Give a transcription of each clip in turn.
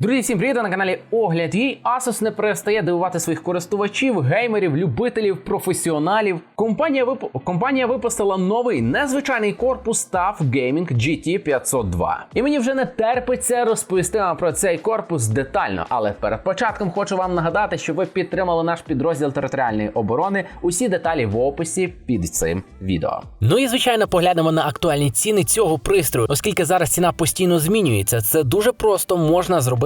Друзі, всім привіт! На каналі Огляд їй. Asus не перестає дивувати своїх користувачів, геймерів, любителів, професіоналів. Компанія вип... компанія випустила новий незвичайний корпус TUF Gaming GT 502. І мені вже не терпиться розповісти вам про цей корпус детально. Але перед початком хочу вам нагадати, що ви підтримали наш підрозділ територіальної оборони. Усі деталі в описі під цим відео. Ну і звичайно поглянемо на актуальні ціни цього пристрою, оскільки зараз ціна постійно змінюється. Це дуже просто можна зробити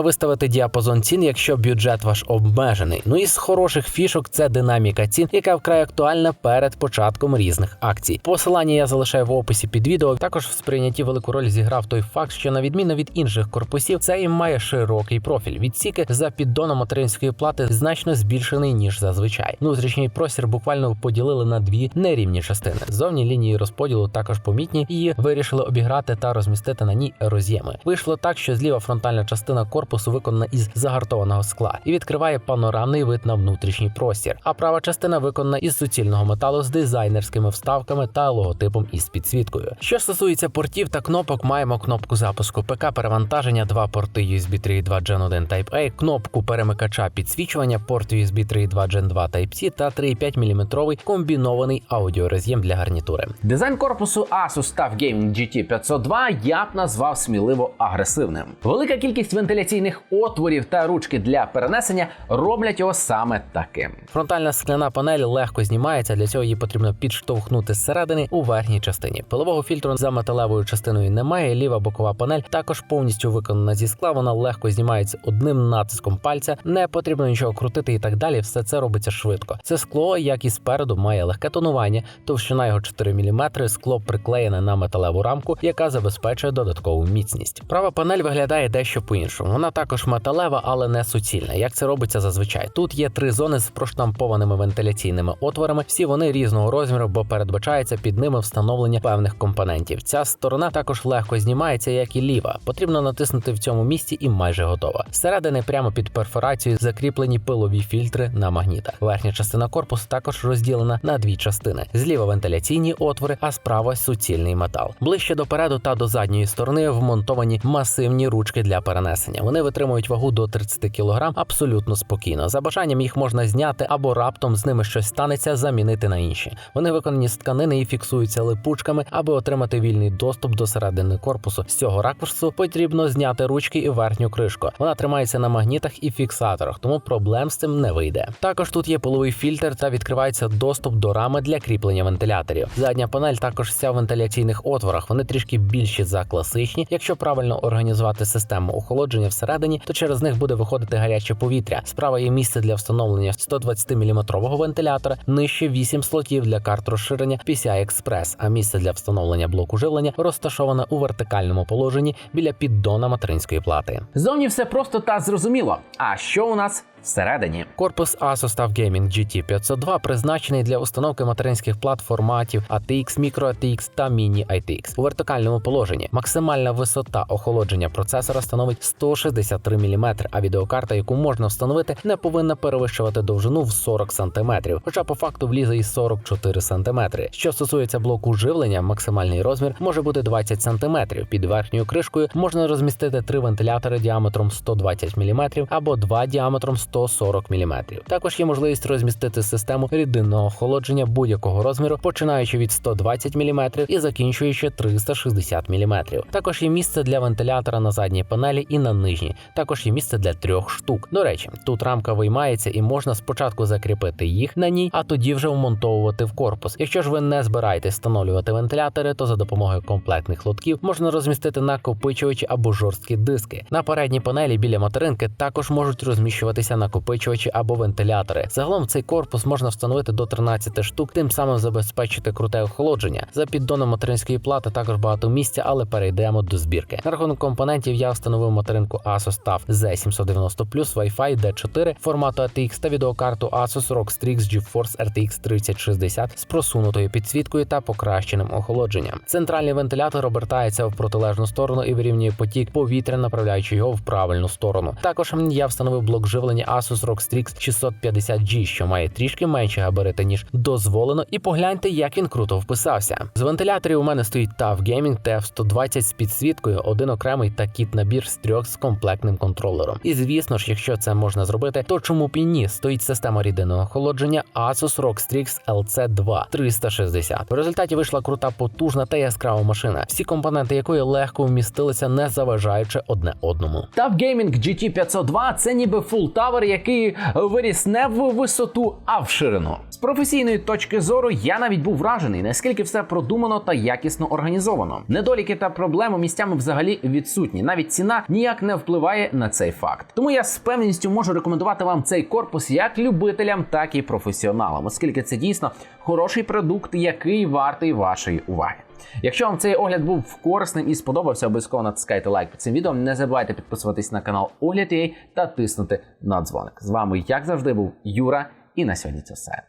виставити діапазон цін, якщо бюджет ваш обмежений. Ну і з хороших фішок це динаміка цін, яка вкрай актуальна перед початком різних акцій. Посилання я залишаю в описі під відео. Також в сприйнятті велику роль зіграв той факт, що на відміну від інших корпусів, цей має широкий профіль. Відсіки за піддоном материнської плати значно збільшений ніж зазвичай. Внутрішній простір буквально поділили на дві нерівні частини. Зовні лінії розподілу також помітні і вирішили обіграти та розмістити на ній роз'єми. Вийшло так, що зліва фронтальна частина корпусу виконана із загартованого скла і відкриває панорамний вид на внутрішній простір. А права частина виконана із суцільного металу з дизайнерськими вставками та логотипом із підсвіткою. Що стосується портів та кнопок, маємо кнопку запуску ПК, перевантаження, два порти USB 3.2 Gen 1 Type-A, кнопку перемикача підсвічування, порт USB 3.2 Gen 2 Type-C та 3,5 мм комбінований аудіороз'єм для гарнітури. Дизайн корпусу Asus TUF Gaming GT 502 я б назвав сміливо агресивним. Велика кількість вентиляційних отворів та ручки для перенесення роблять його саме таким. Фронтальна скляна панель легко знімається. Для цього її потрібно підштовхнути зсередини у верхній частині. Пилового фільтру за металевою частиною немає. Ліва бокова панель також повністю виконана зі скла. Вона легко знімається одним натиском пальця. Не потрібно нічого крутити і так далі. Все це робиться швидко. Це скло, як і спереду, має легке тонування, товщина його 4 мм, Скло приклеєне на металеву рамку, яка забезпечує додаткову міцність. Права панель виглядає дещо по-іншому. Вона також металева, але не суцільна. Як це робиться зазвичай? Тут є три зони з проштампованими вентиляційними отворами. Всі вони різного розміру, бо передбачається під ними встановлення певних компонентів. Ця сторона також легко знімається, як і ліва. Потрібно натиснути в цьому місці і майже готова. Зсередини прямо під перфорацією закріплені пилові фільтри на магнітах. Верхня частина корпусу також розділена на дві частини: зліва вентиляційні отвори, а справа суцільний метал. Ближче до переду та до задньої сторони вмонтовані масивні ручки для перенесення. Вони витримують вагу до 30 кг абсолютно спокійно. За бажанням їх можна зняти або раптом з ними щось станеться, замінити на інші. Вони виконані з тканини і фіксуються липучками, аби отримати вільний доступ до середини корпусу. З цього ракурсу потрібно зняти ручки і верхню кришку. Вона тримається на магнітах і фіксаторах, тому проблем з цим не вийде. Також тут є половий фільтр та відкривається доступ до рами для кріплення вентиляторів. Задня панель також вся в вентиляційних отворах. Вони трішки більші за класичні. Якщо правильно організувати систему охолодження всередині, то через них буде виходити гаряче повітря. Справа є місце для встановлення 120 мм вентилятора, нижче 8 слотів для карт розширення PCI Express, а місце для встановлення блоку живлення розташоване у вертикальному положенні біля піддона материнської плати. Зовні все просто та зрозуміло. А що у нас всередині? Корпус Asus Gaming GT 502 призначений для установки материнських плат форматів ATX, Micro ATX та Mini ITX у вертикальному положенні. Максимальна висота охолодження процесора становить 163 мм, а відеокарта, яку можна встановити, не повинна перевищувати довжину в 40 см, хоча по факту влізе і 44 см. Що стосується блоку живлення, максимальний розмір може бути 20 см. Під верхньою кришкою можна розмістити три вентилятори діаметром 120 мм або два діаметром 140 мм. Також є можливість розмістити систему рідинного охолодження будь-якого розміру, починаючи від 120 мм і закінчуючи 360 мм. Також є місце для вентилятора на задній панелі і на нижній. Також є місце для трьох штук. До речі, тут рамка виймається і можна спочатку закріпити їх на ній, а тоді вже вмонтовувати в корпус. Якщо ж ви не збираєтесь встановлювати вентилятори, то за допомогою комплектних лотків можна розмістити накопичувачі або жорсткі диски. На передній панелі біля материнки також можуть розміщуватися накопичувачі або вентилятори. Загалом цей корпус можна встановити до 13 штук, тим самим забезпечити круте охолодження. За піддоном материнської плати також багато місця, але перейдемо до збірки. На рахунок компонентів я встановив материнку Asus TUF Z790 Wi-Fi D4 формату ATX та відеокарту Asus ROG Strix GeForce RTX 3060 з просунутою підсвіткою та покращеним охолодженням. Центральний вентилятор обертається в протилежну сторону і вирівнює потік повітря, направляючи його в правильну сторону. Також я встановив блок живлення Asus ROG Strix 650G, що має трішки менші габарити ніж дозволено, і погляньте, як він круто вписався. З вентиляторів у мене стоїть TUF Gaming TF120 з підсвіткою, один окремий та кіт набір з трьох з комплектним контролером. І звісно ж, якщо це можна зробити, то чому б і ні? Стоїть система рідинного охолодження Asus ROG Strix LC2 360. В результаті вийшла крута, потужна та яскрава машина, всі компоненти якої легко вмістилися, не заважаючи одне одному. TUF Gaming GT502 це ніби фул тавер, який виріс не в висоту, а в ширину. З професійної точки зору я навіть був вражений, наскільки все продумано та якісно організовано. Недоліки та проблеми місцями взагалі відсутні. Навіть ціна ніяк не впливає на цей факт. Тому я з певністю можу рекомендувати вам цей корпус як любителям, так і професіоналам, оскільки це дійсно хороший продукт, який вартий вашої уваги. Якщо вам цей огляд був корисним і сподобався, обов'язково натискайте лайк під цим відео. Не забувайте підписуватись на канал Огляд.ua та тиснути на дзвоник. З вами, як завжди, був Юра, і на сьогодні це все.